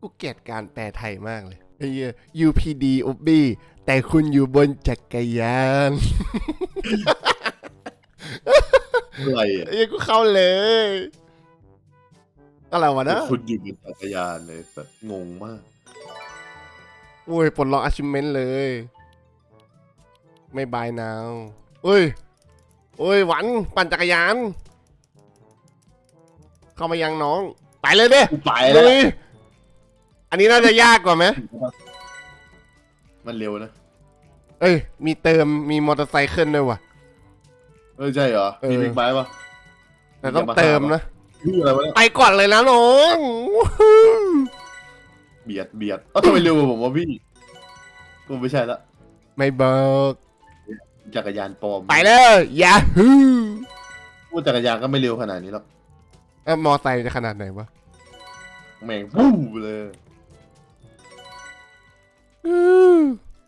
กูเกลียดการแปลไทยมากเลยไอ้เหี้ย UPD อุบบี้แต่คุณอยู่บนจักรยานอะไรอะไอ้เหี้ยกูเข้าเลย อะไรวะนะคุณอยู่บนจักรยานเลยแบบงงมากโอ้ยปลดล็อก achievement เลย ไม่บายนาวเอ้ยโอ้ยหวันปั่นจักรยาน เข้ามายังน้อง ไปเลยเด้ กูไปแล้ว ลุย อันนี้น่าจะยากกว่าไหมมันเร็วนะ เอ้ย มีเติมมีมอเตอร์ไซค์ขึ้นด้วยว่ะ เออใช่เหรอเออมีบิ๊กไบค์ปะแต่ต้องเติมนะพี่อะไรวะเนี่ยไปก่อนเลยนะน้องเบียดเบียดเอ้าทำไมเร็วกว่าผมวะพี่กูไม่ใช่ละไม่บอกจักรยานปลอมไปเลยยาฮูพูดจักรยานก็ไม่เร็วขนาดนี้หรอกเอ้ามอไซค์จะขนาดไหนวะแม่งฟู่เลยอื้อ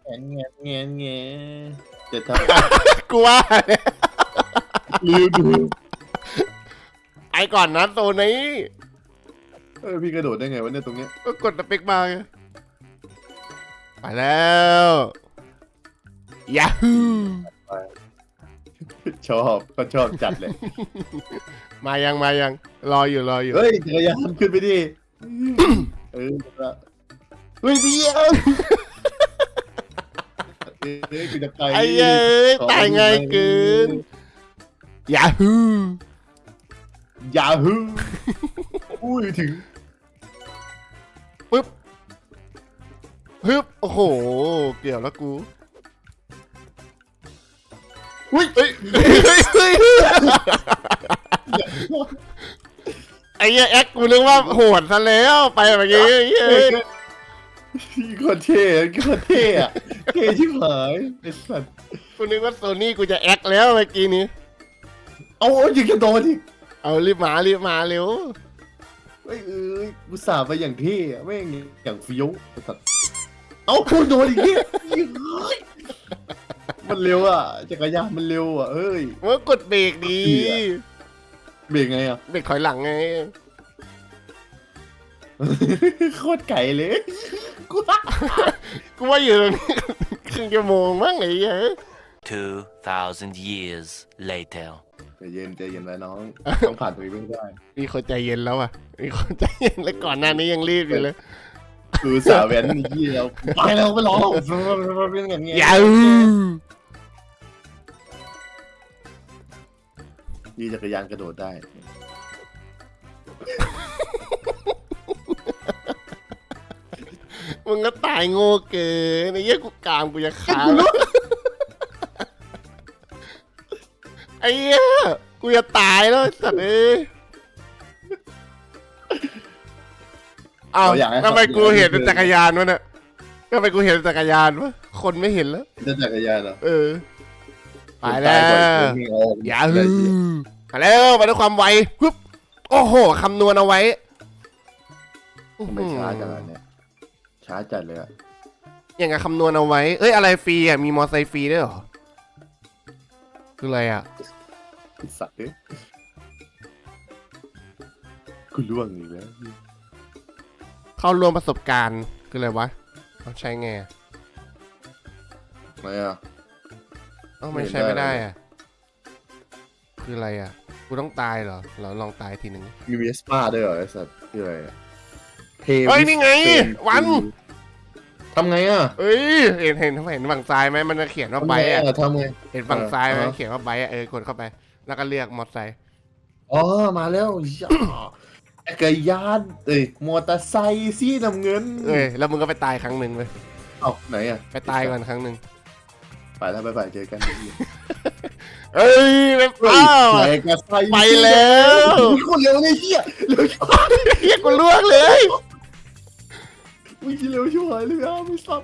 แงนแงนแงนแงนจะทกูว่าำลืมดูไปก่อนนะโซนนี้เออพี่กระโดดได้ไงวะเนี่ยตรงเนี้ยก็กดสเปกมาไงไปแล้วยาฮูชอบก็ชอบจัดเลยมายังมายังรออยู่รออยู่เฮ้ยจักรยานขึ้นไปดิเออเฮ้ยเดียว เฮ้ยกูจะไปไอ้เย้ยตายง่ายเกินยาฮูยาฮูอุ้ยถึงฮึบโอ้โห เกี่ยวแล้วกูอุ้ยเฮ้ยเฮ้ยเฮ้ยไอ้เหี้ยแอคกูนึกว่าโหดซะแล้วไปแบบนี้เฮ้ย พี่โคตรเท่โคตรเท่อะเท่ชิบหายไอ้สัตว์กูนึกว่าโซนี่กูจะแอคแล้วเมื่อกี้นี้ เอาเอายิงกระโดดดิเอารีบมารีบมาเร็ว เอ้ยเอ้ยกูสาไปอย่างเท่อะแม่งอย่างฟิวไอ้สัตว์เอาพูดโดนอีกเนี่ยมันเร็วอะจักรยานมันเร็วอะเอ้ยมันกดเบรกดีเหี้ย เบรกไงอะ เบรกถอยหลังไง โคตรไก่เลย กูกูว่าอยู่ตรงนี้ครึ่งชั่วโมงมั้งไอ้เหี้ย2,000 years later. ใจเย็นใจเย็นไว้น้อง ต้องผ่านตัวเองไม่ได้มีคนใจเย็นแล้วอะมีคนใจเย็นแล้วก่อนหน้านี้ยังรีบอยู่เลย คือสาวแว้นนี่ยี่แล้วไปแล้วไปรอเป็นอย่างเงี้ยยาวยี่จักรยานกระโดดได้ มึงก็ตายโง่เกินไอ้เหี้ยกูกลางกูจะขาดไอ้เหี้ยกูจะตายแล้วไอ้สัตว์เอ้ยอ้าวเอาอย่างนั้นทำไมกูเห็นเป็นจักรยานวะเนี่ยทำไมกูเห็นจักรยานวะคนไม่เห็นแล้ว จะจักรยานเหรอเออไปแล้ว อย่าฮือมาแล้วไปด้วยความไวปึ๊บโอ้โห คำนวณเอาไว้ทำไมช้าจังอะเนี่ย ช้าจัดเลยอะอย่างกับคำนวณเอาไว้ เอ้ยอะไรฟรีอะ มีมอไซค์ฟรีด้วยเหรอ คืออะไรอะ ไอ้สัตว์เอ้ยกูล่วงอีกแล้วเข้ารวมประสบการณ์ คืออะไรวะต้องใช้ไงอะทำไมอะเอ้าไม่ใช้ไม่ไม่ได้ได้อะ คืออะไรอะ กูต้องตายเหรอ เราลองตายทีหนึ่ง มีเวสป้าด้วยเหรอไอ้สัตว์คืออะไรอะเทเฮ้ยนี่ไง วัน ทำไงอะเอ้ยเห็นเห็นเห็นฝั่งซ้ายไหมมันจะเขียนว่าทำไบไงค์อะ อะทำไง เห็นฝั่งซ้ายไหมเออเขียนว่าไบค์อะเออกดเข้าไป แล้วก็เลือกมอไซค์อ๋อ มาแล้วย่าจักรยานเอ้ยมอเตอร์ไซค์สีน้ำเงินเอ้ยแล้วมึงก็ไปตายครั้งหนึ่งเลยเอ้าไหนอะไปตายก่อนครั้งหนึ่งไปแล้วไปไปเจอกันเอ้ยไม่เฮ้ยเอ้าไหนกระไซไปแล้วอุ๊ยคนเร็วเลยเฮียเร็วชิบหายเฮียกูล่วงเลย วิ่งเร็วชิบหายเลยอะไม่ซับ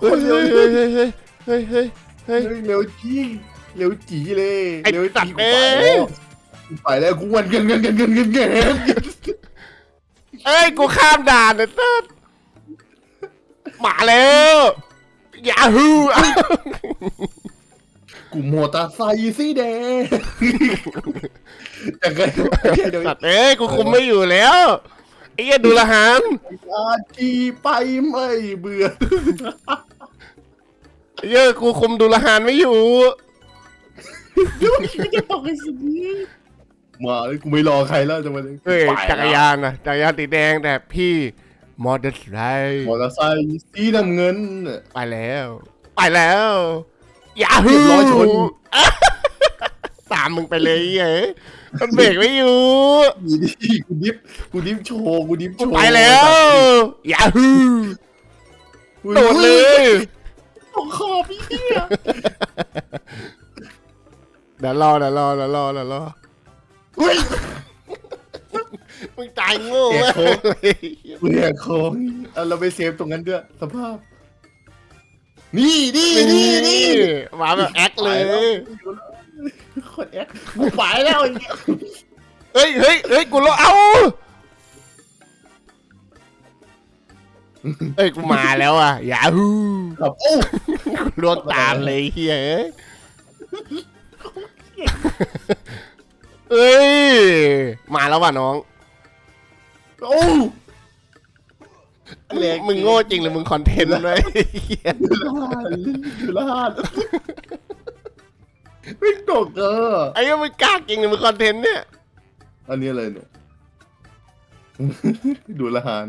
คเฮ้ยนเร็วเฮ้ยเลยเฮ้ยเฮ้ยเฮ้ยเฮ้ยเฮ้ยเฮ้ยเร็วจริงเร็วจีเลยไอ้เร็วสัจีตว์กูเอ้ไปยแล้วกูไปแล้วกูวันเงินเงินเงินเงินเงินเงินเอ้ยกูข้ามด่านนะเติ้ลมาแล้วยาฮูกูมอเตอร์ไซค์สีแดงจักรยานเดี๋ยว สัตว์เอ้ยกูคุมไม่อยู่แล้ว ไอ้เหี้ยดูละหารอาจีไปไม่เบื่อ ไอ้เหี้ยกูคุมดูละหารไม่อยู่ จะบอกไอ้สิมาเลยกูไม่รอใครแล้วจังหวะนี้เฮ้ยไปแล้วจักรยานนะจักรยานติดแดงแต่พี่มอเตอร์ไซค์มอเตอร์ไซค์สีน้ำเงินไปแล้ว ไปแล้วยาฮูเรียบร้อยชน ตามมึงไปเลยเอ้ย มันเบรกไม่อยู่นี่ดิกูดิฟกูดิฟโชว์กูดิฟโชว์ไปแล้วยาฮูโดดเลยตกขอบพี่เหี้ยเดี๋ยวรอเดี๋ยวรอเดี๋ยวรอเดี๋ยวรอเฮ้ยมึงตายโง่แกโค้งเลยเนี่ยงเอาเราไปเซฟตรงนั้นด้วยสภาพ นี่นี่นี่นี่มาแบบแอคเลย คตรแอ๊กกูไปแล้วไอ้เหี้ยเฮ้ยเฮ้ยเฮ้ยกูรอเอาเฮ้ยกูมาแล้วอะยาฮูครับโอ้ลวงตามเลยเฮ้ยเอ้ยเอ้ยมาแล้วว่ะน้อง โอ้แรงมึงโง่จริงหรือมึงคอนเทนต์เลยเหี้ยลาดลาด ไม่ตกเออไอ้ยังมึงกล้าจริงหรือมึงคอนเทนต์เนี่ย อันนี้อะไรเนี่ย ดูละหาน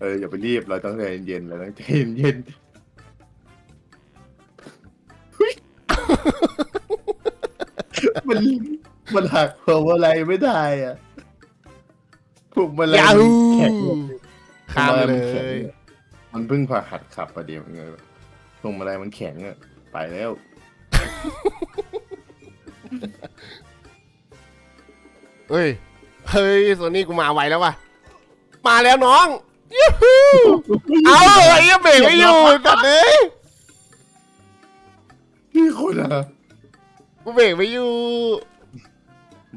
เอออย่าไปรีบเราต้องใจเย็นๆเราต้องใจเย็นๆเฮ้ยมันมันหักพวงมาลัยไม่ได้อะพวงมาลัยยาฮูแข็งข้ามเลพวงมาลัมันแข็งยอะมันเพิ่งผ่าหัดขับประเดี๋ยวไงพวงมาลัยมันแข็งอะ ไปแล้ว เฮ้ย เฮ้ยโซนี่กูมาไวแล้วว่ะ มาแล้วน้องยูฮูเอาไอ้ยังเบรกไม่อยู่ตัดเลยพี่คนอะกูเบรกไม่อยู่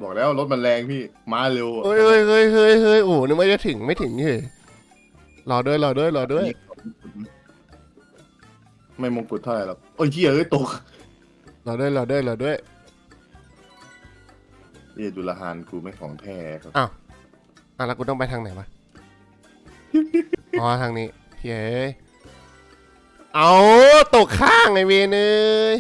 บอกแล้วรถมันแรงพี่มาเร็วอะเฮ้ยเฮ้ยเฮ้ยเฮ้ยเฮ้ยโอ้โหนึกว่าจะถึงไม่ถึงเฮ้ยรอด้วยรอด้วยรอด้วย ไม่มงกุฎเท่าไหร่หรอกโอ้ยเหี้ยเอ้ยตกรอด้วยรอด้วยรอด้วยเอ้ยดูละหานกูไม่ของแท้ครับอะแล้วกูต้องไปทางไหนวะ อ๋อทางนี้เฮ้ยเอาตกข้างไอเวนเอ้ย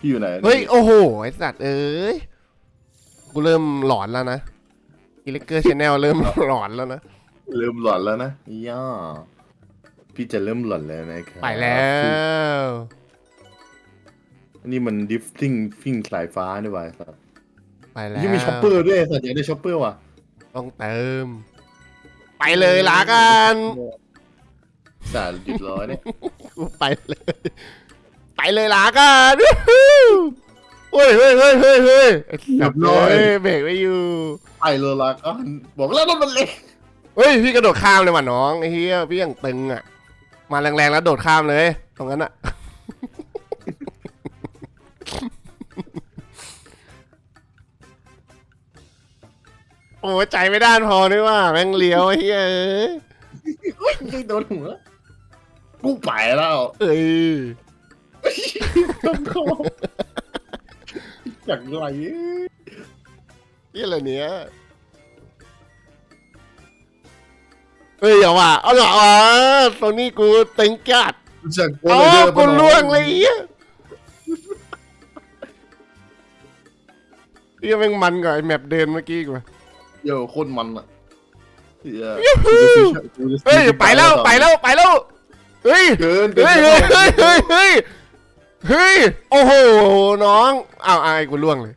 พี่อยู่ไหนเฮ้ยโอ้โหไอสัตว์เอ้ยกูเริ่มหลอนแล้วนะอิเล็กเกอร์ชแนลเริ่มหลอนแล้วนะเริ่มหลอนแล้วนะย่า พี่จะเริ่มหลอนแล้วนะครับไปแล้ว อันนี้มันดิฟติ้งฟิ่งสายฟ้านี่หว่าครับไปแล้วยังมีช็อปเปอร์ด้วยสัตว์อยากได้ช็อปเปอร์ว่ะต้องเติม ไปเลยละกันสารหยุดร้อยเนี่ยกูไปเลย ไปเลยละกันวู้ฮู้เฮ้ยเฮ้ยเฮ้ยเฮ้ยเฮ้ยไอ้สัตว์เฮ้ยเบรกไม่อยู่ไปเลยละกันบอกแล้วรถมันเล็กเฮ้ยพี่กระโดดข้ามเลยว่ะน้องไอ้เหี้ยพี่ยังตึงอะ มาแรงๆแล้วโดดข้ามเลย ตรงนั้นอะโอ้ใจไม่ด้านพอนี่ว่า แม่งเลี้ยวไอ้เฮ้ยเอ้ยเฮ้ยไม่โดนหัวกูไปแล้ว เอ้ยต้องเข้าอย่างไรนี่อะไรเนี้ย เฮ้ยอย่าว่าเอาเหรอวะตอนนี้กูตึงจัดจากเอ๋อกูล่วงเลยไอ้เหี้ยเหี้ยแม่งมันกว่าไอ้แมปเดินเมื่อกี้กูเดี๋ยวโคตรมันอะเหี้ยเฮ้ยไปแล้วไปแล้วไปแล้วเฮ้ยเกินเฮ้ยเฮ้ยเฮ้ยเฮ้ยเฮ้ยเฮ้ยโอ้โหน้องอ้าวไอ้กูล่วงเลย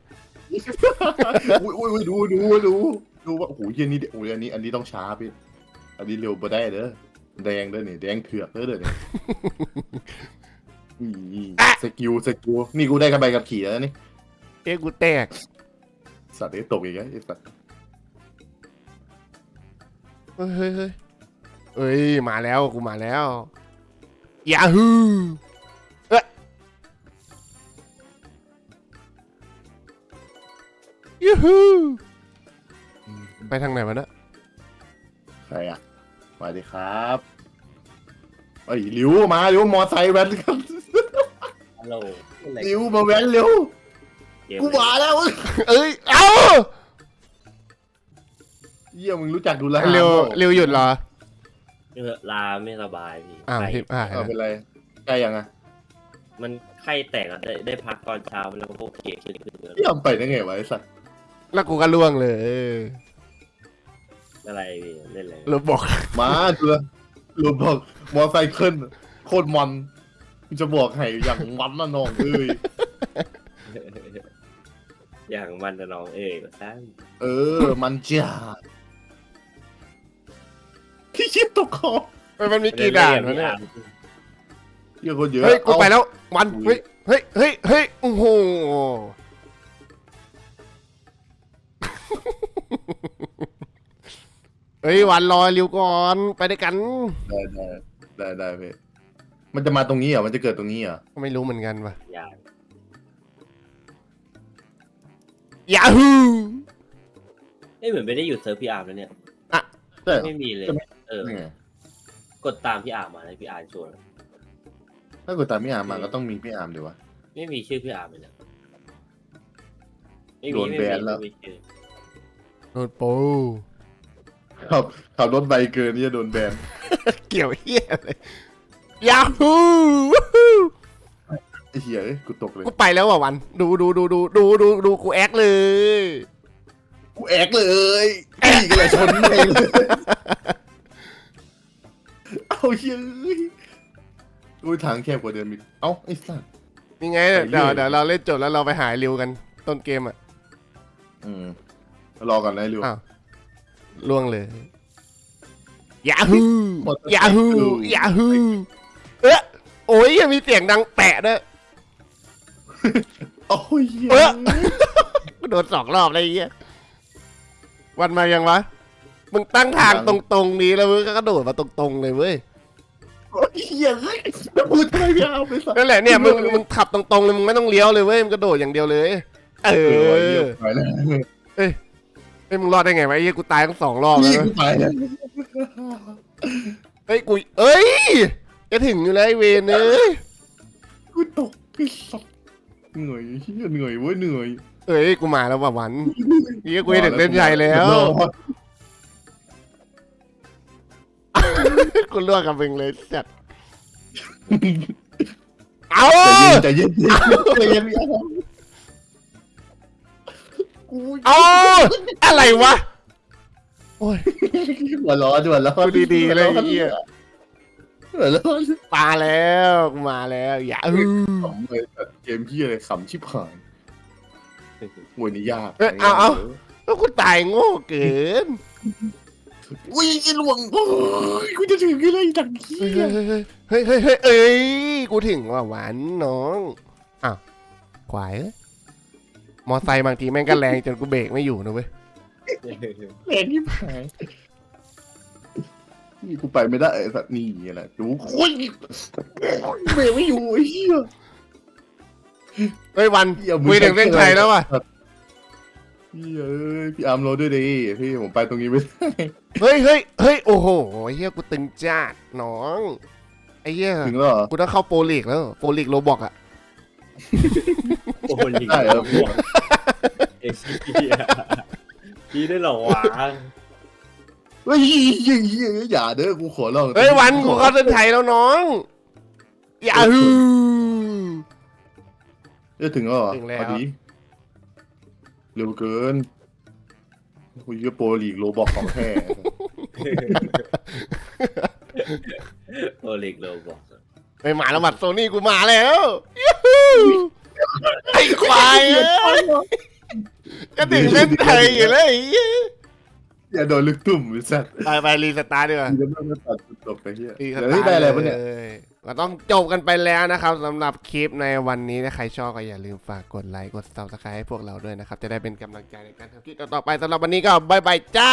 อุ้ยอุ้ยดูดูดูดูว่าโอ้โหเย็นนี้โอ้ยอันนี้อันนี้ต้องช้าพี่ อันนี้เร็วไปได้เด้อแดงเด้อนี่แดงเถือกเด้อเด้อเนี่ยนี่สกิลสกิลนี่กูได้กระใบกับขี่แล้วนี่เอ้กูแตกสัตว์ไอ้ตกอีกแล้วไอ้สัตว์เฮ้ยเฮ้ยเฮ้ยเอ้ยมาแล้วกูมาแล้วยาฮูเอ้ยยูฮูไปทางไหนวะเนี่ยใครอะ มาดิครับไอ้ยหลิวมาหลิวมอไซค์แว้นครับฮัลโหลอะไรหลิวมาแว้นเร็วกมกูมาแล้วเอ้ย เอ้า เยี่ยมึงรู้จักดูแลเร็วเร็วหยุดเหรอเออลาไม่สบายพี่อ้าวไข้ทิปอ่าเออเป็นไรใกล้ยังอะมันไข้แตกอะได้ได้พักตอนเช้าแล้วก็พวกเกียขึ้นขึ้นเลยเยี่ยมไปได้ไงวะไอ้สัสแล้วกูก็ล่วงเลย อะไรพี่เล่นอะไรเราบอก มาดูแลรวมบอกมอไซค์ขึ้นโคตรมันกูจะบอกให้อย่างมันนะน้องเอ้ยอย่างมันจะน้องเอ้ยก็สร้างเออ มันจ้าที่คิดตกคอเฮ้ยมันมีกี่ด่านวะเนี่ย เยอะคนเยอะเฮ้ย กูไปอาแล้ววันอุ้เฮ้ยยเฮ้ย เฮ้ย เฮ้ย โอ้โห เฮ้ยวันรอริวก่อนไปด้วยกันได้ได้ได้ได้เพ่มันจะมาตรงนี้เหรอมันจะเกิดตรงนี้เหรอไม่รู้เหมือนกันว่ะอย่างยาฮูเอ้ยเหมือนไม่ได้อยู่เซิร์ฟพี่อาร์มแล้วเนี่ย ใช่เหรอไม่มีเลยจะไม่เออ นี่ไงกดตามพี่อาร์มมาเลยพี่อาร์มชวนถ้ากูตามพี่อาร์มมาก็ต้องมีพี่อาร์มดีวะ ไม่มีชื่อพี่อาร์มเลยนะไม่โดมีนไม่แบมีนแล้ว ไม่มีชื่อโดนโป้ ขับขับรถไวเกินที่จะโดนแบนเกี่ยวเฮียเลยยาฮูไอ้เหี้ยเอ้ยกูตกเลยกูไปแล้วว่ะวัน ดูดูดูดูดูดูดูกูแอคเลย กูแอกเลยนี่ก็เลยชนเองเลยเอาเหี้ยเอ้ยกูทางแคบกว่าเดิมอีกเอ้าไอ้สัส นี่ไงไปเรื่เดี๋ยวอยเดี๋ยวเราเล่นจบแล้วเราไปหาริวกันต้นเกมอะ อืมรอก่อนนะริว อ้าว ล่วงเลยยาฮูหมดยาฮูยาฮูเอ๊ะโอ้ยยังมีเสียงดังแปะด้วยโอ้ยเหี้ยเอ้อกูโดนสองรอบเลยไอ้เหี้ยวันมายังวะ มึงตั้งทางตรงๆนี้แล้วมึงก็กระโดดมาตรงๆเลยเว้ยโอ้ยเหี้ยเอ้ยแล้วพูดทำไมพี่อาร์มไปสัสนั่นแหละเนี่ยมึงมึงขับตรงๆเลยมึงไม่ต้องเลี้ยวเลยเว้ยมึงกระโดดอย่างเดียวเลย เอเออว่ะเหี้ย อไปแล้วเอ้ยมึงรอดได้ไงวะไอ้เหี้ยกูตายทั้งสองรอบแล้วนี่นะกูไปแล้วเฮ้ยกูเอ้ยจะถึงอยู่แล้วไอ้เวนเอ้ยกูตกไอ้สัสเหนื่อยเหี้ยเหนื่อยเว้ยเหนื่อยเอ้ยกูมาแล้วว่ะวันเฮียกูให้ถึงเล่นใหญ่แล้ว กูล่วงกับมึงเลยจัดเอาใจเย็นใจเย็นใจเย็นพี่อาร์ม กูเอาอะไรวะ โอ้ย หัวร้อนหัวร้อนดูดีๆเลยไอ้เหี้ย หัวร้อนมาแล้วกูมาแล้วอย่าอื้อขำเลยแต่เกมพี่อะไรขำชิบหายโวยนี่ยากเอ้ยเอาเอาแล้วกูตายโง่เกินอุ้ยหลวงโอ้ยกูจะถึงอะไรดังเหี้เฮ้ยยเฮ้ยเฮ้ยเฮ้ยเอ้ยกูถึงว่าหวานน้องอ้าวควายเอ้ย มอไซค์บางทีแม่งก็แรงจนกูเบรกไม่อยู่นะเว้ยแรงที่หายนี่กูไปไม่ได้ไอ้สัตว์นี่แหละดูโอ้ยเบรกไม่อยู่ไอ้เหี้ยเฮ้ยวันเหี้ยมึงคุยถึงเส้นชัยแล้วว่ะพี่เอ้ยพี่อาร์มโรดด้วยดิพี่ผมไปตรงนี้ไม่ได้เฮ้ยเฮ้ยเฮ้ยโอ้โหเฮียกูตึงจ้าดน้องไอ้เหี้ยถึงแล้วเหรอกูต้องเข้าโปรลีกแล้วโปรลีกโรบอกอะโอ้ยได้เห รอเอเชียพี่ได้เหรอวะเฮ้ยเฮ้ยเฮ้ยอย่าเด้อกูขอร้องเฮ้ยวันกูเข้าเส้นชัยแล้วน้องอย่าฮือ จะถึงแล้วเหรอถึงแล้ว พอดีเร็วเกินกูจะโปรลีกโลบอกของแท้ โอเล็กโลบอกไอ้หมาละหมัดโซนี่กูมาแล้วยูฮูไอ้ควายเอ้ย ก็ถึงเส้นชัยอยู่แล้วไอ้เหี้ยอย่าโดนลึกตุ่มไอ้สัตว์ไปไปรีสตาร์ทดีกว่าจะไม่มาตัดจบไปเฮียรีสเดี๋ยวตานี้ร์ทได้อะไรปะเนี่ยลก็ต้องจบกันไปแล้วนะครับสำหรับคลิปในวันนี้ถ้าใครชอบก็อย่าลืมฝากกดไลค์กดซับสไครต์ให้พวกเราด้วยนะครับ จะได้เป็นกำลังใจในการทำคลิปต่อๆไปสำหรับวันนี้ก็บายบายจ้า